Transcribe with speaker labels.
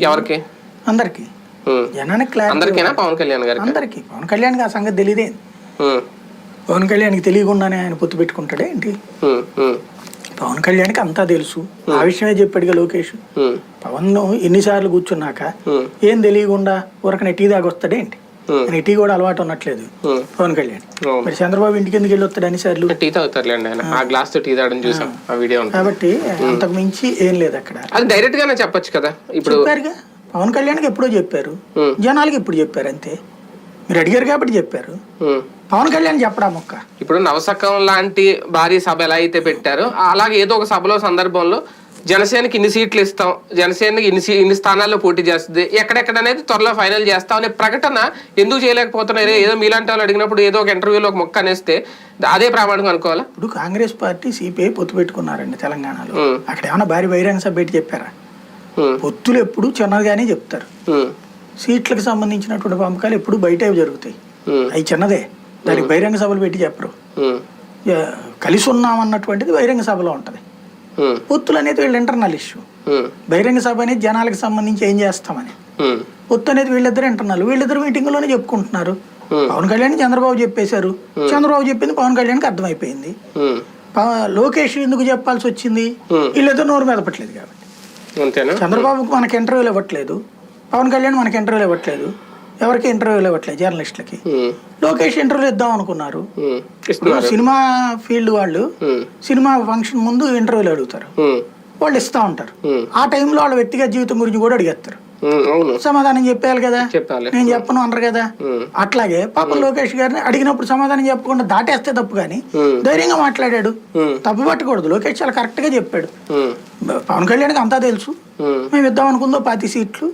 Speaker 1: ఎవరికి
Speaker 2: అందరికి. జనానికి
Speaker 1: అందరికీనా పవన్ కళ్యాణ్ గారికి
Speaker 2: అందరికి పవన్ కళ్యాణ్కి ఆ సంగతి తెలియదే. పవన్ కళ్యాణ్కి తెలియకుండానే ఆయన పొత్తు పెట్టుకుంటాడే ఏంటి. పవన్ కళ్యాణ్కి అంతా తెలుసు ఆ విషయమే చెప్పాడుగా లోకేష్. పవన్ ఎన్నిసార్లు కూర్చున్నాక. ఏం తెలియకుండా ఊరకనే టీ
Speaker 1: ఉమ్.
Speaker 2: ఆయన టీ కూడా అలవాటు ఉన్నట్లేదు.
Speaker 1: ఉమ్.
Speaker 2: పవన్ కళ్యాణ్.
Speaker 1: అవును.
Speaker 2: మరి చంద్రబాబు ఇంటికి ఎందుకు వెళ్ళి వస్తాడు అన్నిసార్లు
Speaker 1: టీ తాగుతారులేండి ఆయన ఆ గ్లాస్తో టీ తాగడం చూసాం. ఆ వీడియో
Speaker 2: కాబట్టి అంతకు మించి ఏం లేదు అక్కడ.
Speaker 1: అది డైరెక్ట్ గానే చెప్పొచ్చు కదా. ఇప్పుడు
Speaker 2: చెప్పారుగా. పవన్ కళ్యాణ్కి ఎప్పుడో చెప్పారు. జనాలకి ఇప్పుడు చెప్పారు అంతే. మీరు అడిగారు కాబట్టి చెప్పారు. పవన్ కళ్యాణ్ చెప్పడా మొక్క?
Speaker 1: ఇప్పుడు నవసకం లాంటి భారీ సభ ఎలా అయితే పెట్టారో అలాగే ఏదో ఒక సభలో సందర్భంలో జనసేనకి ఇన్ని సీట్లు ఇస్తాం జనసేనకి ఇన్ని సీ- ఇన్ని స్థానాల్లో పోటీ చేస్తుంది ఎక్కడెక్కడ అనేది త్వరలో ఫైనల్ చేస్తాం అనే ప్రకటన ఎందుకు చేయలేకపోతున్నారు ఏదో మీలాంటి వాళ్ళు అడిగినప్పుడు ఏదో ఒక ఇంటర్వ్యూలో ఒక మొక్క అనేస్తే అదే ప్రామాణికం అనుకోవాలా?
Speaker 2: ఇప్పుడు కాంగ్రెస్ పార్టీ సిపిఐ పొత్తు పెట్టుకున్నారండి తెలంగాణలో. అక్కడ ఏమైనా భారీ బహిరంగ సభ పెట్టి చెప్పారా. పొత్తులు ఎప్పుడు చిన్నదిగానే చెప్తారు. సీట్లకు సంబంధించినటువంటి పంపకాలు ఎప్పుడు బయట జరుగుతాయి. అవి చిన్నదే. దానికి బహిరంగ సభలు పెట్టి చెప్పరు. కలిసి ఉన్నామన్నటువంటిది బహిరంగ సభలో ఉంటుంది.
Speaker 1: ఉమ్.
Speaker 2: పొత్తులు అనేది వీళ్ళ ఇంటర్నల్ ఇష్యూ
Speaker 1: ఉమ్.
Speaker 2: బహిరంగ సభ అనేది జనాలకు సంబంధించి ఏం చేస్తామని.
Speaker 1: ఉమ్.
Speaker 2: పొత్తు అనేది వీళ్ళిద్దరు ఇంటర్నల్ వీళ్ళిద్దరు మీటింగ్లోనే చెప్పుకుంటున్నారు.
Speaker 1: Hmm.
Speaker 2: పవన్ కళ్యాణ్ చంద్రబాబు చెప్పేశారు. చంద్రబాబు చెప్పింది పవన్ కళ్యాణ్కి అర్థమైపోయింది. లోకేష్ ఎందుకు చెప్పాల్సి వచ్చింది?
Speaker 1: Hmm.
Speaker 2: వీళ్ళిద్దరు నోరు మెదపట్లేదు కాబట్టి.
Speaker 1: అంతేనా?
Speaker 2: చంద్రబాబుకు మనకి ఇంటర్వ్యూలు ఇవ్వట్లేదు. పవన్ కళ్యాణ్ మనకి ఇంటర్వ్యూలు ఇవ్వట్లేదు. ఎవరికి ఇంటర్వ్యూలు ఇవ్వట్లేదు జర్నలిస్టులకి. లోకేష్ ఇంటర్వ్యూలు ఇద్దాం అనుకున్నారు సినిమా ఫీల్డ్ వాళ్ళు. సినిమా ఫంక్షన్ ముందు ఇంటర్వ్యూలు అడుగుతారు. వాళ్ళు ఇస్తా ఉంటారు. ఆ టైంలో వాళ్ళ వ్యక్తిగత జీవితం గురించి కూడా అడిగేస్తారు సమాధానం చెప్పేయాలి కదా
Speaker 1: చెప్పాలి
Speaker 2: నేను చెప్పను అనరు కదా. అట్లాగే పాపం లోకేష్ గారిని అడిగినప్పుడు సమాధానం చెప్పకుండా దాటేస్తే తప్పు కానీ. ధైర్యంగా మాట్లాడాడు. తప్పు పట్టకూడదు లోకేష్ చాలా కరెక్ట్గా చెప్పాడు. పవన్ కళ్యాణ్కి అంతా తెలుసు. మేము ఇద్దాం అనుకుందో పాతి సీట్లు